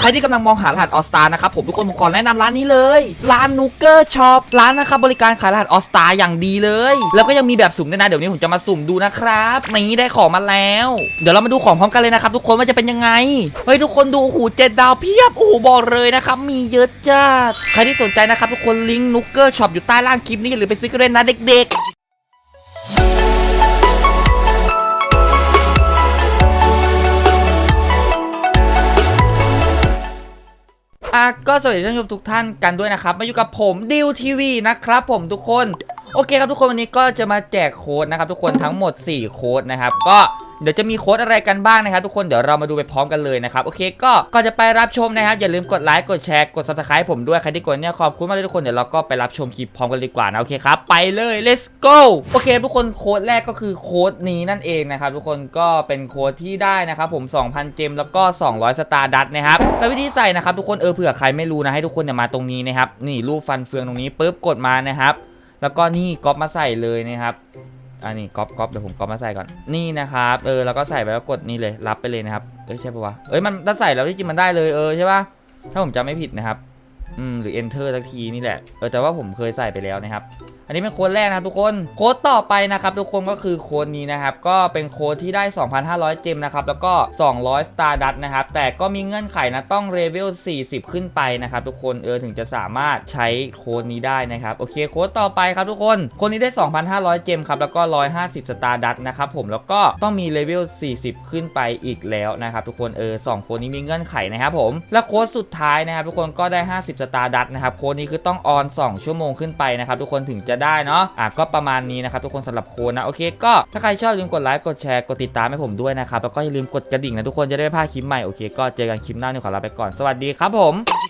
ใครที่กำลังมองหารหัสออสตานะครับผมทุกคนผมขอแนะนำร้านนี้เลย ร้านนูเกอร์ช็อปร้านนะครับบริการขายรหัสออสตาอย่างดีเลย แล้วก็ยังมีแบบสุ่มด้วยนะเดี๋ยวนี้ผมจะมาสุ่มดูนะครับนี่ได้ของมาแล้ว เดี๋ยวเรามาดูของพร้อมกันเลยนะครับทุกคนว่าจะเป็นยังไงเฮ้ยทุกคนดูโอ้โหูเจ็ดดาวเพียบโอ้โหบอกเลยนะครับมีเยอะจัดใครที่สนใจนะครับทุกคนลิงก์นูเกอร์ช็อปอยู่ใต้ล่างคลิปนี้อย่าลืมไปซื้อกันเลยนะเด็กๆ อะก็สวัสดีท่านผู้ชมทุกท่านกันด้วยนะครับ มาอยู่กับผมดิวทีวีนะครับผมทุกคน โอเคครับทุกคนวันนี้ก็จะมาแจกโค้ดนะครับทุกคนทั้งหมด 4 โค้ดนะครับ ก็ เดี๋ยวจะมีโค้ดอะไรกันบ้างนะครับทุกคนเดี๋ยวเรามาดูไปพร้อมกันเลยนะครับโอเคก็ก่อนจะไปรับชมนะครับอย่าลืมกดไลค์กดแชร์กด subscribe ผมด้วยใครที่กดเนี่ยขอบคุณมากเลยทุกคนเดี๋ยวเราก็ไปรับชมคลิปพร้อมกันเลยดีกว่านะโอเคครับไปเลย let's go โอเค ทุกคนโค้ดแรกก็คือโค้ดนี้นั่นเองนะครับทุกคนก็เป็นโค้ดที่ได้นะครับผม 2,000 เจมแล้วก็ 200 สตาร์ดัตนะครับแล้ววิธีใส่นะครับทุกคนเออเผื่อใครไม่รู้นะให้ทุกคนเนี่ยมาตรงนี้นะครับนี่รูปฟันเฟืองตรงนี้ปุ๊บกดมานะครับแล้วก็นี่ก๊อปมาใส่เลยนะครับ อันนี้ก๊อปก๊อปเดี๋ยวผมก๊อปมาใส่ก่อนนี่นะครับเออแล้วก็ใส่ไปแล้วกดนี่เลยรับไปเลยนะครับเอ้ยใช่ปะวะเอ้ยมันถ้าใส่แล้วที่จริงมันได้เลยเออใช่ปะถ้าผมจำไม่ผิดนะครับอืมหรือ enter สักทีนี่แหละเออแต่ว่าผมเคยใส่ไปแล้วนะครับ อันนี้เป็นโค้ดแรกนะครับทุกคน โค้ดต่อไปนะครับทุกคนก็คือโค้ดนี้นะครับ ก็เป็นโค้ดที่ได้ 2,500 เจมนะครับ แล้วก็ 200 Star d u t นะครับ แต่ก็มีเงื่อนไขนะ ต้องเลเวล 40 ขึ้นไปนะครับทุกคน เออ ถึงจะสามารถใช้โค้ดนี้ได้นะครับ โอเค โค้ดต่อไปครับทุกคนโค้ดนี้ได้ 2,500 เจมครับ แล้วก็ 150 Star d u t นะครับผม แล้วก็ต้องมีเลเวล 40 ขึ้นไปอีกแล้วนะครับทุกคน เออสองโค้ดนี้มีเงื่อนไขนะครับผม และโค้ดสุดท้ายนะครับทุกคนก็ได้ 50 Star d u t นะครับ โค้ดนี้คือต้องออน 2 ชั่วโมงขึ้นไปนะครับทุกคนถึงจะได้เนาะอะก็ประมาณนี้นะครับทุกคนสำหรับโค้ดนะโอเคก็ถ้าใครชอบอย่าลืมกดไลค์กดแชร์กดติดตามให้ผมด้วยนะครับแล้วก็อย่าลืมกดกระดิ่งนะทุกคนจะได้ไม่พลาดคลิปใหม่โอเคก็เจอกันคลิปหน้าเนี่ยขอลาไปก่อนสวัสดีครับผม